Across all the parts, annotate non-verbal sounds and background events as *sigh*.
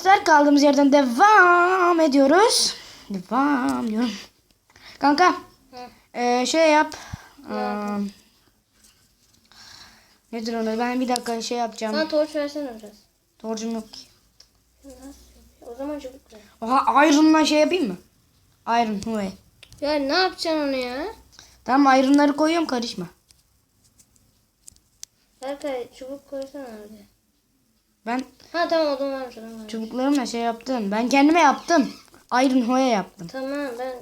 Arkadaşlar kaldığımız yerden devam ediyoruz. Devam diyorum. Kanka eee, şey yap. Aa, nedir onu? Ben bir dakika şey yapacağım. Bana torç versene biraz. Torcum yok ki. O zaman çabuk ver. Oha Iron'la şey yapayım mı? Iron Huey. Ya ne yapacaksın onu ya? Tamam Iron'ları koyuyorum karışma. Berkay çubuk koysana oraya. Ben Ha tamam odun varmış odun varmış. çubuklarımla şey yaptım. Ben kendime yaptım. Iron Huey yaptım. Tamam ben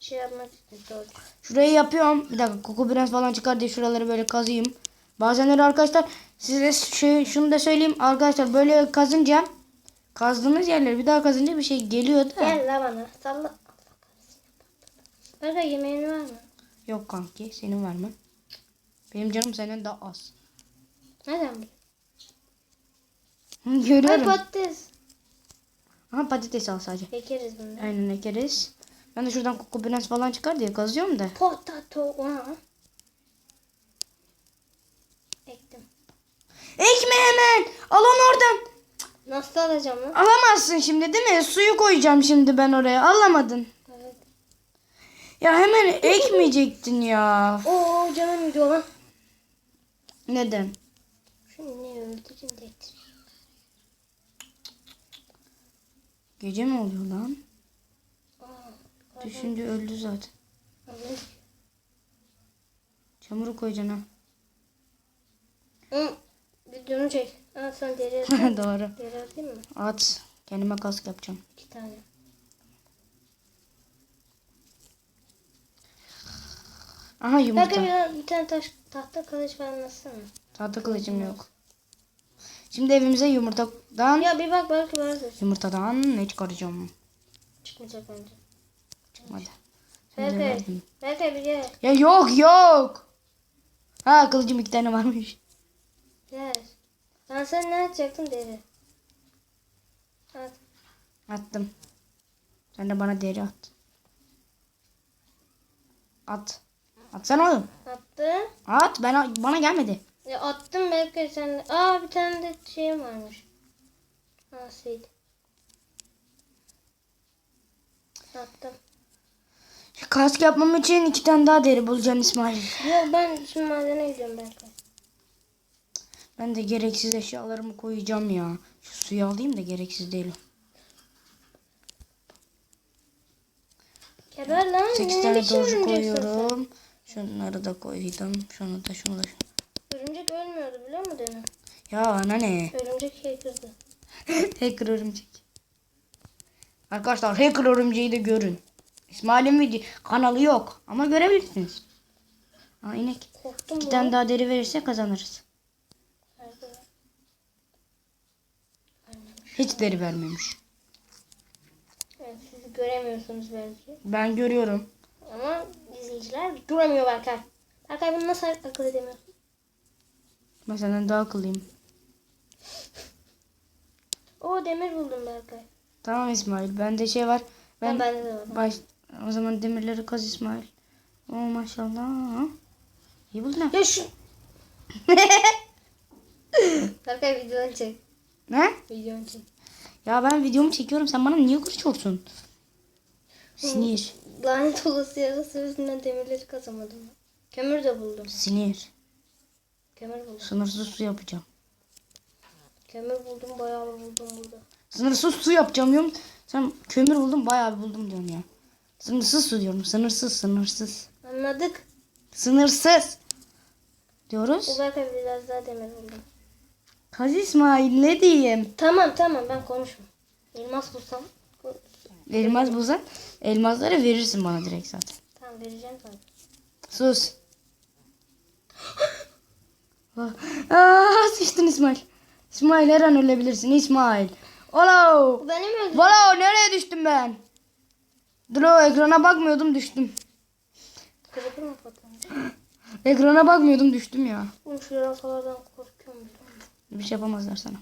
şey yapmak istedim. Şurayı yapıyorum. Bir dakika koku biraz falan çıkar diye şuraları böyle kazıyım. Bazenleri arkadaşlar size şey, şunu da söyleyeyim. Arkadaşlar böyle kazınca kazdığınız yerleri bir daha kazınca bir şey geliyor da. Gel la bana salla. Berkay yemeğin var mı? Yok kanki senin var mı? Benim canım senden daha az. Nereden biliyorsun? Hı, Ay Görüyorum. patates. Aha patates al sadece. Ekeriz bunu. Aynen ekeriz. Ben de şuradan koku biraz falan çıkar diye kazıyorum da. Potato. Ona. Ektim. Ekme hemen. Al onu oradan. Nasıl alacağım lan? Alamazsın şimdi değil mi? Suyu koyacağım şimdi ben oraya. Alamadın. Evet. Ya hemen ekmeyecektin ya. Oo canım gidiyor lan. Neden? Şunu ne öldüreyim de ettireyim. Gece mi oluyor lan? Düşünce öldü zaten. Çamuru koyacaksın ha. Hı, videonu çek. Aa sen deri *laughs* Doğru. deri atayım mı? At. Kendime kask yapacağım. İki tane. Aha yumurta. bir, bir tane taş, tahta kılıç atsana. Tahta kılıcım yok. Şimdi evimize yumurtadan Ya bir bak belki vardır. yumurtadan ne çıkaracağım? Çıkmayacak bence. Berkay. verdim. Berkay bir gel. Ya yok yok. Ha kılıcım iki tane varmış. Gel. Lan sen ne atacaktın deri? At. Attım. Sen de bana deri at. At. Atsana oğlum. Attım. At. Ben, bana gelmedi. Ya attım Berkay sen. Aa bir tane de şeyim varmış. Seed. Attım. Kask yapmam için iki tane daha deri bulacağım İsmail. Ya ben şimdi madene gidiyorum Berkay. Ben de gereksiz eşyalarımı koyacağım ya. Şu suyu alayım da gereksiz değil. Geber lan. 8 ne tane sen? koyuyorum. Şunları da koydum. Şunu da şunu da. Örümcek demin? Ya ana ne? Örümcek şey kırdı. *laughs* hacker örümcek. Arkadaşlar hacker örümceği de görün. İsmail'in video kanalı yok ama görebilirsiniz. Aa inek. Korktum bu. tane daha deri verirse kazanırız. Nerede? Hiç deri vermemiş. Evet, siz göremiyorsunuz belki. Ben görüyorum. Ama izleyiciler duramıyor Berkay. Berkay bunu nasıl akıl edemiyorsun? Ben senden daha akıllıyım. Oo demir buldum Berkay. Tamam İsmail. Bende şey var. Ben, Ben bende de var. baş o zaman demirleri kaz İsmail. Oo maşallah. İyi buldun ha. Ya şu... *laughs* Berkay videonu çek. Ne? Videonu çek. Ya ben videomu çekiyorum. Sen bana niye konuşuyorsun? Sinir. Lanet olası yarası yüzünden demirleri kazamadım. Kömür de buldum. Sinir. Kömür buldum. Sınırsız su yapacağım. Kömür buldum bayağı buldum burada. Sınırsız su yapacağım diyorum. Sen kömür buldum bayağı buldum diyorsun ya. Sınırsız su diyorum. Sınırsız sınırsız. Anladık. Sınırsız. Diyoruz. Berkay biraz daha demir buldum. Kaz İsmail ne diyeyim? Tamam tamam ben konuşmam. Elmas bulsam. Elmas bulsan elmasları verirsin bana direkt zaten. Tamam vereceğim sana. Sus. *laughs* Aa, sıçtın İsmail. İsmail her an ölebilirsin İsmail. Olo. Benim öldürdüm. Valla nereye düştüm ben? Dur o ekrana bakmıyordum düştüm. Kırıklı mı patlamış? *gasps* Ekrana bakmıyordum düştüm ya. Oğlum şu yarasalardan korkuyorum. Bir şey yapamazlar sana.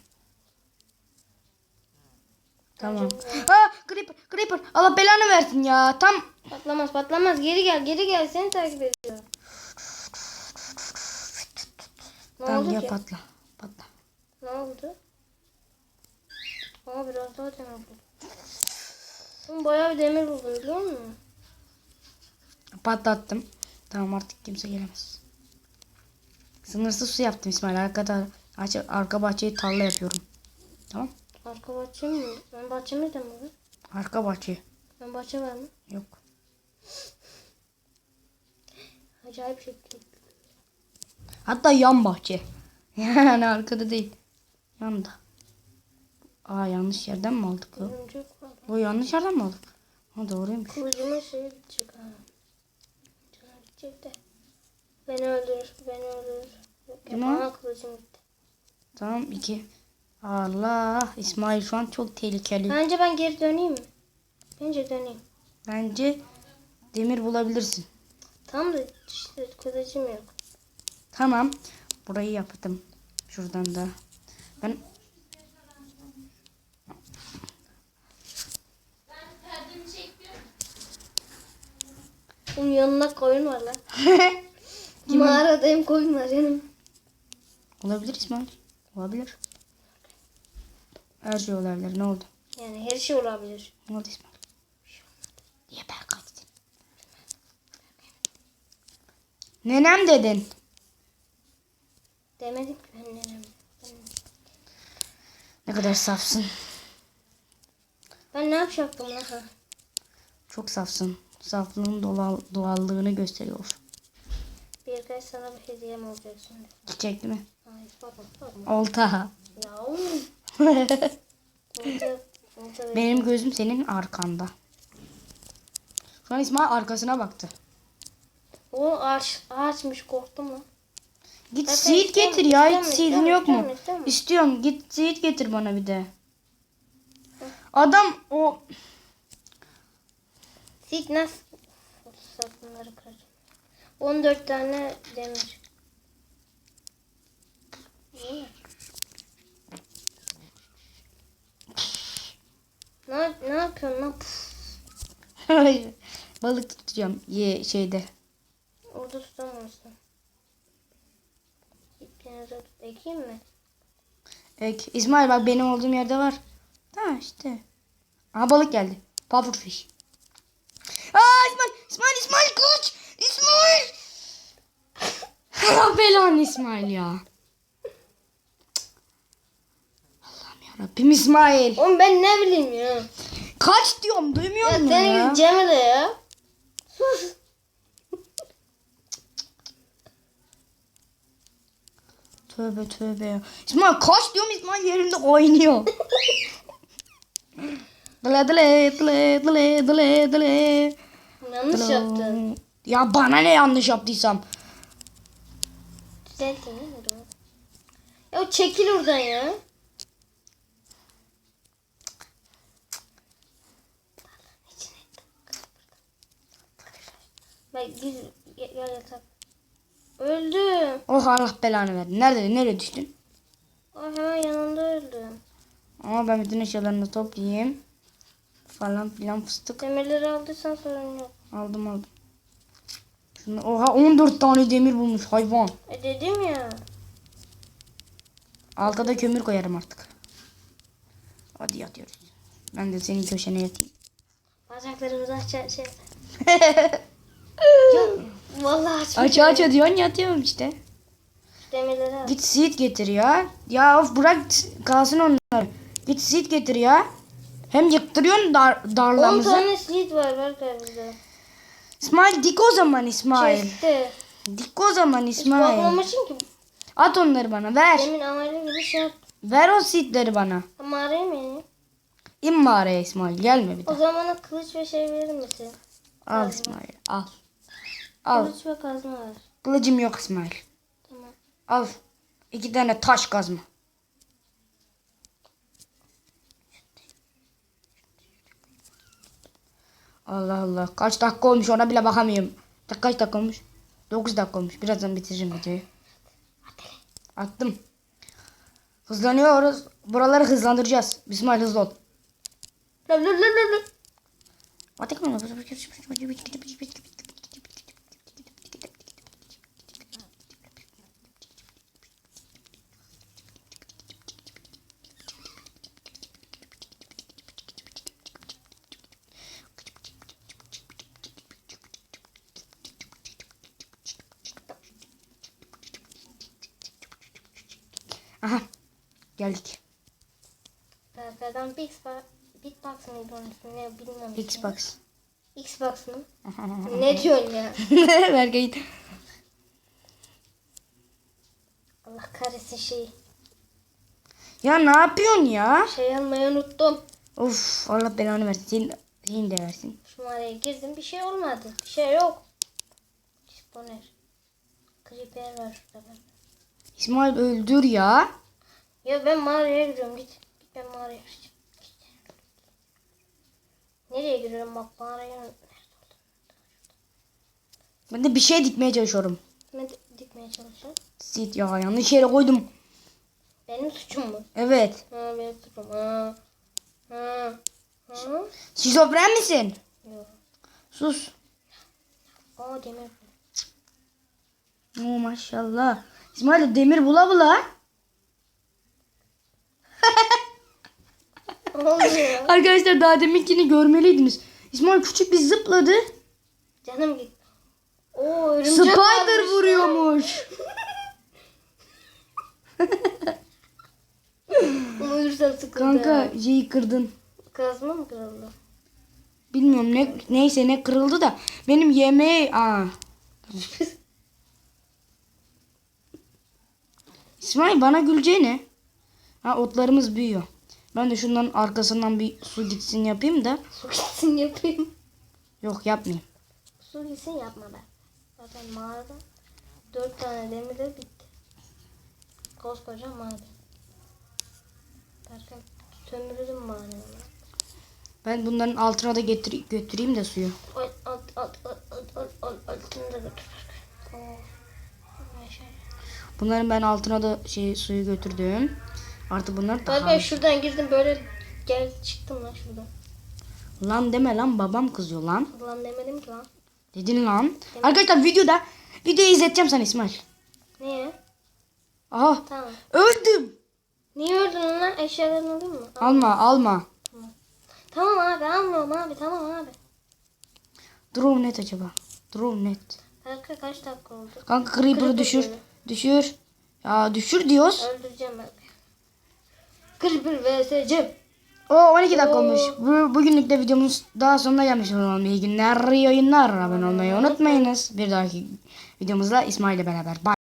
Tamam. Aa creeper creeper Allah belanı versin ya. Tam Patlamaz patlamaz. Geri gel geri gel. Seni takip ediyorum. Ne tam oldu ya ki? patla. Patla. Ne oldu? Ama biraz daha demir buldum. Bayağı bir demir buldum biliyor musun? Patlattım. Tamam artık kimse gelemez. Sınırsız su yaptım İsmail. Arkada arka bahçeyi tarla yapıyorum. Tamam. Arka bahçe mi? Ben bahçemde de mi? Arka bahçe. Ben bahçe var mı? Yok. Acayip değil. Hatta yan bahçe. *laughs* Yani arkada değil. Yanda. Aa yanlış yerden mi aldık o? O yanlış yerden mi aldık? Ha doğruymuş. Kılıcıma şey gidecek ha. De. Beni öldürür, beni öldürür. Aa, kılıcım gitti. Tamam iki. Allah İsmail şu an çok tehlikeli. Bence ben geri döneyim mi? Bence döneyim. Bence demir bulabilirsin. Tam da işte kılıcım yok. Tamam. Burayı yaptım. Şuradan da. Ben Bunun yanına koyun var lan. *laughs* Mağaradayım koyun var canım. olabilir İsmail. Olabilir. Her şey olabilir. Ne oldu? Yani her şey olabilir. Ne oldu İsmail? Niye ben kaçtın? Nenem dedin. Nenem. Ben, Ne kadar safsın. ben ne yapacaktım lan? Ha? Çok safsın. Saflığın doğal, doğallığını gösteriyor. Bir kez sana bir hediyem olacak şimdi. Çiçek değil mi? Hayır bakma bakma. Olta. Ya. Oldu. Benim gözüm senin arkanda. Şu an İsmail arkasına baktı. O ağaç, ağaçmış korktum lan. Git Zaten seed istemiyorum, getir ya. Hiç seed'in yok mu? istemiyorum. İstiyorum. Git seed getir bana bir de. Adam o Sid nasıl? Bunları kıracağım. 14 tane demir. Ne, ne yapıyorsun lan? Balık tutacağım ye şeyde. Orada tutamazsın. İplerinize tut. Ekeyim mi? Ek. İsmail bak benim olduğum yerde var. Ha işte. Aha balık geldi. Pufferfish. Aa İsmail, İsmail, İsmail koç. İsmail. Allah belanı İsmail ya. Allah'ım yarabbim İsmail. Oğlum ben ne bileyim ya. Kaç diyorum duymuyor Ya musun senin ya? gibi Cemile ya. Sus. Tövbe tövbe ya. İsmail kaç diyorum İsmail yerinde oynuyor. Dile dile dile dile dile dile. Yanlış yaptın. Ya bana ne yanlış yaptıysam. Düzeltin? Ya çekil oradan ya. Bak gel yatak. Öldüm. Oh Allah belanı verdi. Nerede? Nereye düştün? Ay hemen yanında öldüm. Ama ben bütün eşyalarını toplayayım. Falan filan fıstık. Demirleri aldıysan sorun yok. Aldım aldım. Şunu, oha 14 tane demir bulmuş hayvan. E dedim ya. Alta da kömür koyarım artık. Hadi yatıyoruz. Ben de senin köşene yatayım. Bacaklarımızı aç aç. *laughs* Yok. Vallahi aç. aç aç diyorsun yatıyorum işte. Demirleri al. Git seed getir ya. Ya of bırak kalsın onlar. Git seed getir ya. Hem yıktırıyorsun dar, 10 darlamızı. tane seed var Berkay bizde. İsmail dik o zaman İsmail. Chest'te. Dik o zaman Hiç İsmail. bakmamışım ki. At onları bana ver. Demin ameli gibi şey yap. Ver o seedleri bana. Ama arayayım beni. İn mağaraya İsmail gelme bir O daha. zaman bana kılıç ve şey verir misin? Al İsmail al. Al. Kılıç ve kazma ver. Kılıcım yok İsmail. Tamam. Al. İki tane taş kazma. Allah Allah. Kaç dakika olmuş ona bile bakamıyorum. Kaç dakika olmuş? 9 dakika olmuş. Birazdan bitiririm videoyu. Attım. Hızlanıyoruz. Buraları hızlandıracağız. İsmail hızlı ol. La la la la la. Aha. Geldik. Berkay'dan Bixbox, Bitbox mıydı onun ismi ne bilmiyorum. Xbox. Xbox mı? *laughs* ne diyorsun ya? *laughs* Berkay. Allah kahretsin şeyi. Ya ne yapıyorsun ya? Şey almayı unuttum. Of Allah belanı versin. Senin, senin de versin. Şu mağaraya girdim bir şey olmadı. Bir şey yok. Spawner. Creeper var şurada bak. İsmail öldür ya. Ya ben mağaraya giriyorum git. Git ben mağaraya gireceğim. Nereye giriyorum bak mağaraya. Ben de bir şey dikmeye çalışıyorum. Ne di- dikmeye çalışıyorum? Sit ya yanlış yere koydum. Benim suçum mu? Evet. Ha benim suçum. Ha. Ha. Ha. Şizofren misin? Yok. Sus. Aa demir. Oo maşallah. İsmail demir bula bula. Arkadaşlar daha deminkini görmeliydiniz. İsmail küçük bir zıpladı. Canım git. Oo örümcek Spider varmış vuruyormuş. *laughs* Ölürsem sıkıntı. Kanka şeyi kırdın. Kazma mı kırıldı? Bilmiyorum ne neyse ne kırıldı da benim yemeği aa. *laughs* İsmail bana güleceğine. Ha otlarımız büyüyor. Ben de şundan arkasından bir su gitsin yapayım da. Su gitsin yapayım. Yok yapmayayım. Su gitsin yapma ben. Zaten mağarada dört tane demir de bitti. Koskoca maden. Berkan sömürdüm madenini. Ben bunların altına da getir götüreyim de suyu. Al al al al al al al altını da götür. Oo. Bunların ben altına da şey suyu götürdüm. Artık bunlar daha... Berkan şuradan girdim böyle gel çıktım lan şuradan. Lan deme lan babam kızıyor lan. Ulan demedim ki lan. Dedin lan. Arkadaşlar videoda videoyu izleteceğim sana İsmail. Niye? Aha Tamam. öldüm. Niye öldün lan? Eşyalarını alayım mı? Al. Alma alma. Tamam abi almıyorum abi tamam abi. Drone net acaba. Drone net. Berkan kaç dakika oldu? Kanka Creeper'ı Creeper düşür. diyor. Düşür. Ya düşür diyoruz. Öldüreceğim ben. Creeper vs Cem. O 12 dakika olmuş. Bu, bugünlük de videomuz daha sonuna gelmiş olalım. İyi günler, iyi oyunlar. Abone olmayı unutmayınız. Bir dahaki videomuzda İsmail ile beraber. Bye.